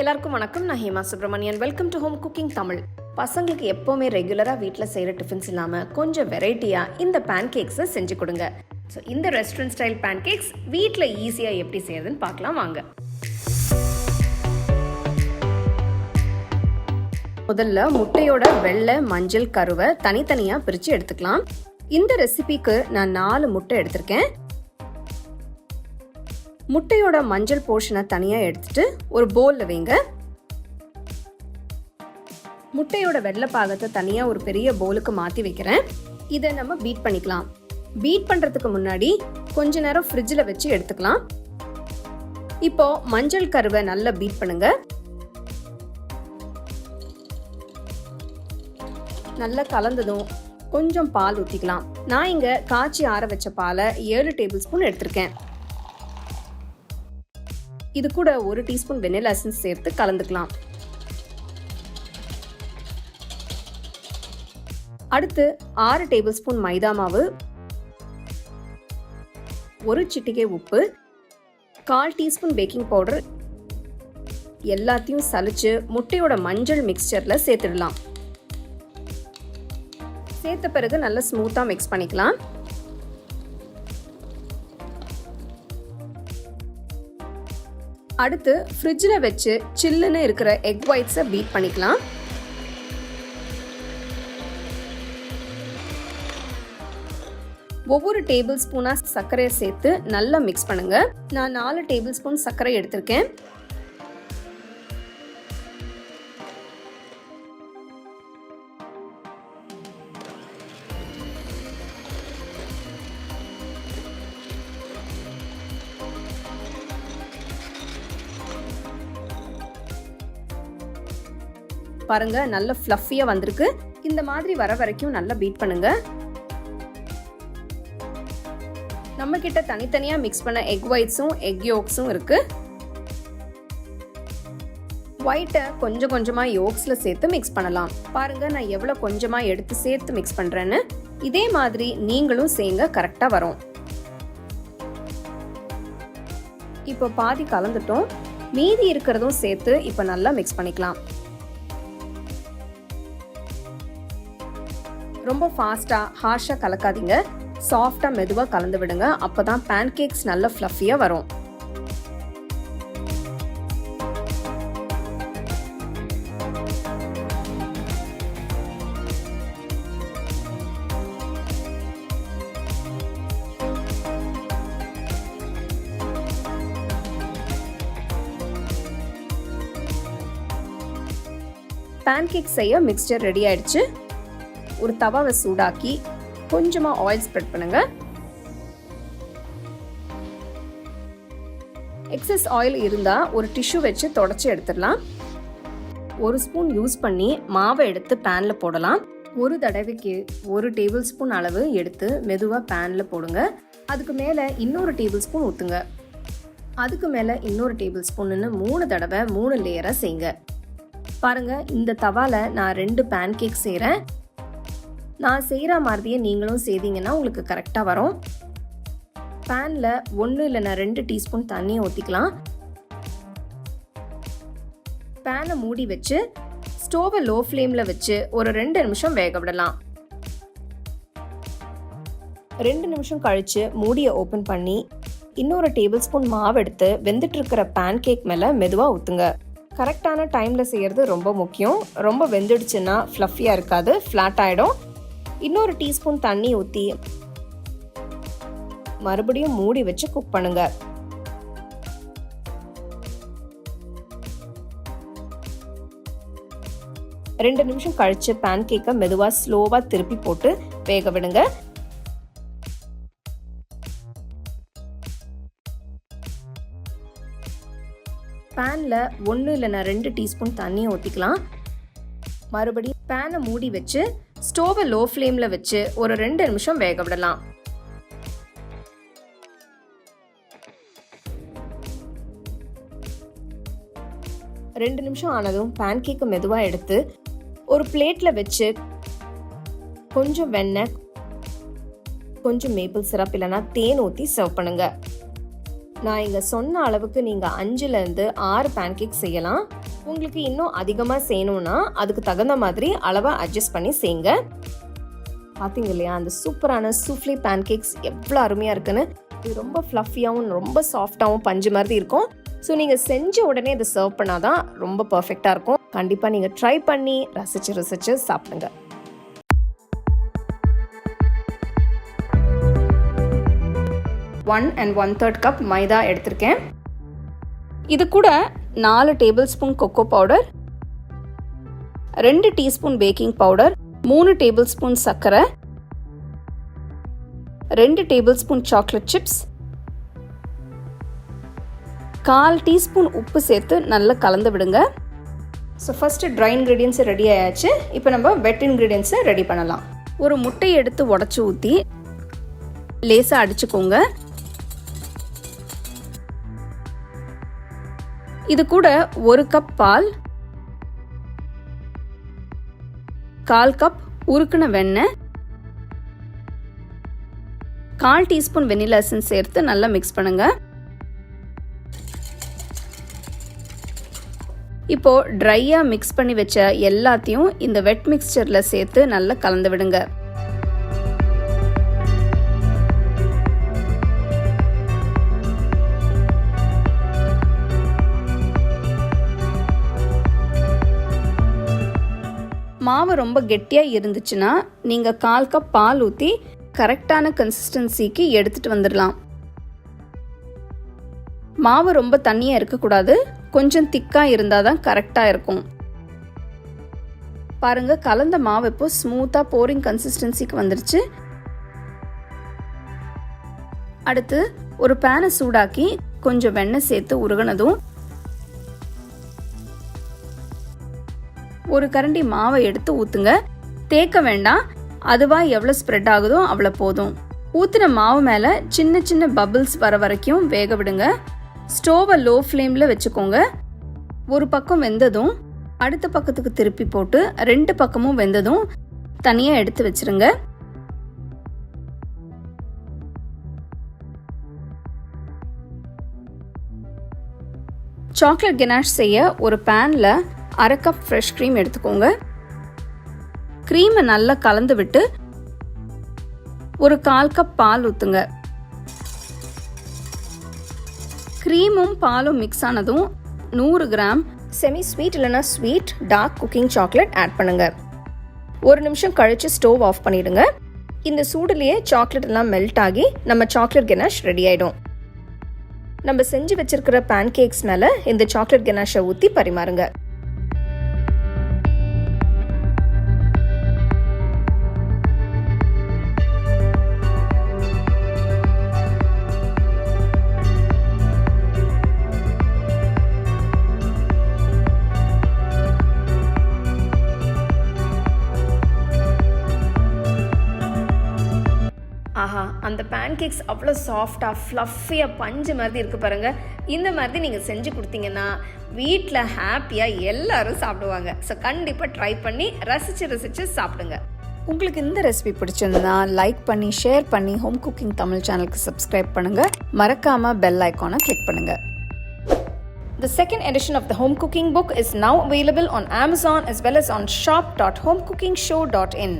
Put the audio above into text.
எல்லாருக்கும் வணக்கம். நான் Hema Subramanian welcome to home cooking Tamil பசங்களுக்கு எப்போவுமே ரெகுலராக வீட்டில் செய்கிற டிஃபன்ஸ் இல்லாமல் கொஞ்சம் வெரைட்டியாக இந்த பேன்கேக்ஸை செஞ்சு கொடுங்க. ஸோ இந்த ரெஸ்டாரண்ட் ஸ்டைல் பேன்கேக்ஸ் வீட்டில் ஈஸியாக எப்படி செய்யறதுன்னு பார்க்கலாம் வாங்க. முதல்ல முட்டையோட வெள்ளை மஞ்சள் கருவை தனித்தனியாக பிரித்து எடுத்துக்கலாம். இந்த ரெசிபிக்கு நான் நாலு முட்டை எடுத்திருக்கேன். முட்டையோட மஞ்சள் போர்ஷனை தனியாக எடுத்துட்டு ஒரு போலில் வைங்க. முட்டையோட வெள்ளை பாகத்தை தனியாக ஒரு பெரிய போலுக்கு மாற்றி வைக்கிறேன். இதை நம்ம பீட் பண்ணிக்கலாம். பீட் பண்ணுறதுக்கு முன்னாடி கொஞ்ச நேரம் ஃப்ரிட்ஜில் வச்சு எடுத்துக்கலாம். இப்போ மஞ்சள் கருவை நல்லா பீட் பண்ணுங்க. நல்லா கலந்ததும் கொஞ்சம் பால் ஊற்றிக்கலாம் நான் இங்கே காய்ச்சி ஆற வச்ச பாலை ஏழு டேபிள் ஸ்பூன் எடுத்திருக்கேன். இது கூட ஒரு டீஸ்பூன் வெனிலா எசன்ஸ் சேர்த்து கலந்துக்கலாம். அடுத்து ஆறு டேபிள் ஸ்பூன் மைதா மாவு ஒரு சிட்டிகை உப்பு கால் டீஸ்பூன் பேக்கிங் பவுடர் எல்லாத்தையும் சலிச்சு முட்டையோட மஞ்சள் மிக்சரில் சேர்த்துடலாம். சேர்த்த பிறகு நல்லா ஸ்மூத்தாக மிக்ஸ் பண்ணிக்கலாம். அடுத்து ஃப்ரிட்ஜில் வச்சு சில்லுன்னு இருக்கிற எக் ஒயிட்ஸை பீட் பண்ணிக்கலாம். ஒவ்வொரு டேபிள் ஸ்பூனாக சர்க்கரையை சேர்த்து நல்லா மிக்ஸ் பண்ணுங்கள் நான் நாலு டேபிள் ஸ்பூன் சர்க்கரை எடுத்திருக்கேன். பாருங்க நல்ல ஃப்ளஃபியாக வந்திருக்கு. இந்த மாதிரி வர வரைக்கும் நல்லா பீட் பண்ணுங்க. நம்ம கிட்ட தனித்தனியா மிக்ஸ் பண்ண எக் ஒயிட்ஸும் எக் யோக்ஸும் இருக்கு. ஒயிட்டை கொஞ்சம் கொஞ்சமா யோக்ஸ்ல சேர்த்து மிக்ஸ் பண்ணலாம். பாருங்க நான் எவ்வளோ கொஞ்சமா எடுத்து சேர்த்து மிக்ஸ் பண்றேன்னு. இதே மாதிரி நீங்களும் செய்யுங்க கரெக்டாக வரும். இப்போ பாதி கலந்துட்டோம். மீதி இருக்கிறதும் சேர்த்து இப்போ நல்லா மிக்ஸ் பண்ணிக்கலாம். ரொம்ப ஃபாஸ்ட்டாக ஹார்ஷாக கலக்காதீங்க. சாஃப்டாக மெதுவாக கலந்து விடுங்க. அப்போ தான் பேன்கேக்ஸ் நல்ல ஃப்ளஃபியாக வரும். பேன்கேக் செய்ய மிக்சர் ரெடி ஆயிடுச்சு. ஒரு தவாவை சூடாக்கி கொஞ்சமாக ஆயில் ஸ்ப்ரெட் பண்ணுங்க. எக்ஸஸ் ஆயில் இருந்தால் ஒரு டிஷ்யூ வச்சு தொடச்சி எடுத்துடலாம். ஒரு ஸ்பூன் யூஸ் பண்ணி மாவை எடுத்து பேனில் போடலாம். ஒரு தடவைக்கு ஒரு டேபிள் ஸ்பூன் அளவு எடுத்து மெதுவாக பேனில் போடுங்க. அதுக்கு மேலே இன்னொரு டேபிள் ஸ்பூன் ஊற்றுங்க அதுக்கு மேலே இன்னொரு டேபிள் ஸ்பூன்னு மூணு தடவை மூணு லேயராக செய்ங்க பாருங்கள் இந்த தவாவில் நான் ரெண்டு பேன் கேக் செய்கிறேன் நான் செய்கிற மாதிரியே நீங்களும் செய்தீங்கன்னா உங்களுக்கு கரெக்டாக வரும். பேனில் ஒன்று இல்லைன்னா ரெண்டு டீஸ்பூன் தண்ணியை ஊற்றிக்கலாம் பேனை மூடி வச்சு ஸ்டோவை லோ ஃப்ளேமில் வச்சு ஒரு ரெண்டு நிமிஷம் வேக விடலாம். ரெண்டு நிமிஷம் கழித்து மூடியை ஓப்பன் பண்ணி இன்னொரு டேபிள் ஸ்பூன் மாவு எடுத்து வெந்துட்டுருக்கிற பேன் கேக் மேலே மெதுவாக ஊற்றுங்க கரெக்டான டைமில் செய்கிறது ரொம்ப முக்கியம். ரொம்ப வெந்துடுச்சுன்னா ஃப்ளஃபியாக இருக்காது ஃப்ளாட் ஆகிடும் இன்னொரு டீஸ்பூன் தண்ணி ஊற்றி மறுபடியும் மூடி வச்சு குக் பண்ணுங்க. ரெண்டு நிமிஷம் கழிச்சு பேன் கேக்கை மெதுவாக ஸ்லோவாக திருப்பி போட்டு வேக விடுங்க. பேனில் ஒன்று இல்லைன்னா ரெண்டு டீஸ்பூன் தண்ணியை ஊற்றிக்கலாம் மறுபடியும் பேனை மூடி வச்சு ஸ்டோவை லோ ஃப்ளேமில் வச்சு ஒரு ரெண்டு நிமிஷம் வேக விடலாம். ரெண்டு நிமிஷம் ஆனதும் பேன் கேக்கு மெதுவாக எடுத்து ஒரு பிளேட்டில் வச்சு கொஞ்சம் வெண்ணெய் கொஞ்சம் மேப்பிள் சிரப் இல்லைன்னா தேன் ஊற்றி சர்வ் பண்ணுங்கள் நான் இங்கே சொன்ன அளவுக்கு நீங்கள் அஞ்சுலேருந்து ஆறு பேன்கேக் செய்யலாம். உங்களுக்கு இன்னும் அதிகமாக செய்யணும்னா அதுக்கு தகுந்த மாதிரி அளவை அட்ஜஸ்ட் பண்ணி செய்யுங்க. பார்த்தீங்க இல்லையா? அந்த சூப்பரான சூஃப்லி பேன்கேக்ஸ் எவ்வளோ அருமையாக இருக்குன்னு. இது ரொம்ப ஃப்ளஃபியாகவும் ரொம்ப சாஃப்டாகவும் பஞ்சு மாதிரி இருக்கும். ஸோ நீங்கள் செஞ்ச உடனே இதை சர்வ் பண்ணாதான் ரொம்ப பர்ஃபெக்டாக இருக்கும். கண்டிப்பாக நீங்கள் ட்ரை பண்ணி ரசித்து ரசித்து சாப்பிடுங்க. One and one third cup maida எடுத்திருக்கேன். இது கூட நாலு டேபிள் ஸ்பூன் கொக்கோ பவுடர் ரெண்டு டீஸ்பூன் பேக்கிங் பவுடர் மூணு டேபிள் ஸ்பூன் சர்க்கரை ரெண்டு டேபிள் ஸ்பூன் சாக்லேட் சிப்ஸ் கால் டீஸ்பூன் உப்பு சேர்த்து நல்லா கலந்து விடுங்க. So first dry ingredients ready ஆயாச்சு. இப்போ நம்ம வெட் இன்க்ரீடியன்ஸை ரெடி பண்ணலாம். ஒரு முட்டையை எடுத்து உடச்சி ஊற்றி லேசாக அடிச்சுக்கோங்க. இது கூட ஒரு கப் பால் கால் கப் உருக்குன வெண்ணெய் கால் டீஸ்பூன் வெனிலா எசன்ஸ் சேர்த்து நல்லா மிக்ஸ் பண்ணுங்க. இப்போ ட்ரையாக மிக்ஸ் பண்ணி வச்ச எல்லாத்தையும் இந்த வெட் மிக்சரில் சேர்த்து நல்லா கலந்து விடுங்க. மாவு ரொம்ப கெட்டியாக இருந்துச்சுன்னா நீங்கள் கால் கப் பால் ஊற்றி கரெக்டான கன்சிஸ்டன்சிக்கு எடுத்துகிட்டு வந்துடலாம் மாவு ரொம்ப தண்ணியாக இருக்கக்கூடாது. கொஞ்சம் திக்காக இருந்தால் தான் கரெக்டாக இருக்கும். பாருங்க கலந்த மாவு இப்போ ஸ்மூத்தாக போரிங் கன்சிஸ்டன்சிக்கு வந்துருச்சு. அடுத்து ஒரு பேனை சூடாக்கி கொஞ்சம் வெண்ணெய் சேர்த்து உருகினதும் ஒரு கரண்டி மாவை எடுத்து ஊற்றுங்க தேக்க வேண்டாம். அதுவாக எவ்வளோ ஸ்ப்ரெட் ஆகுதோ அவ்வளோ போதும். ஊற்றின மாவு மேலே சின்ன சின்ன பபிள்ஸ் வர வரைக்கும் வேக விடுங்க. ஸ்டோவை லோ ஃப்ளேமில் வச்சுக்கோங்க. ஒரு பக்கம் வெந்ததும் அடுத்த பக்கத்துக்கு திருப்பி போட்டு ரெண்டு பக்கமும் வெந்ததும் தனியாக எடுத்து வச்சிருங்க. சாக்லேட் கெனாஷ் செய்ய ஒரு பேனில் அரை கப் ஃப்ரெஷ் க்ரீம் எடுத்துக்கோங்க. க்ரீமை நல்லா கலந்து விட்டு ஒரு கால் கப் பால் ஊற்றுங்க க்ரீமும் பாலும் மிக்ஸ் ஆனதும் நூறு கிராம் செமி ஸ்வீட் இல்லைனா sweet dark cooking chocolate add பண்ணுங்க. ஒரு நிமிஷம் கழித்து ஸ்டோவ் ஆஃப் பண்ணிவிடுங்க இந்த சூடுலேயே சாக்லேட் எல்லாம் மெல்ட் ஆகி நம்ம சாக்லேட் கெனாஷ் ரெடி ஆகிடும் நம்ம செஞ்சு வச்சுருக்கிற பேன் கேக்ஸ் மேலே இந்த சாக்லேட் கெனாஷை ஊற்றி பரிமாறுங்க. அந்த அந்த பேன்கேக்ஸ் அவ்வளோ சாஃப்டாக ஃப்ளஃபியாக பஞ்சு மாதிரி இருக்குது பாருங்கள் இந்த மாதிரி நீங்கள் செஞ்சு கொடுத்தீங்கன்னா வீட்டில் ஹாப்பியாக எல்லாரும் சாப்பிடுவாங்க. ஸோ கண்டிப்பாக ட்ரை பண்ணி ரசித்து ரசித்து சாப்பிடுங்க. உங்களுக்கு இந்த ரெசிபி பிடிச்சிருந்தா லைக் பண்ணி ஷேர் பண்ணி ஹோம் குக்கிங் தமிழ் சேனலுக்கு சப்ஸ்கிரைப் பண்ணுங்கள் மறக்காமல் பெல் ஐக்கானை கிளிக் பண்ணுங்கள் The second edition of the home cooking book is now available on Amazon as well as on shop.homecookingshow.in.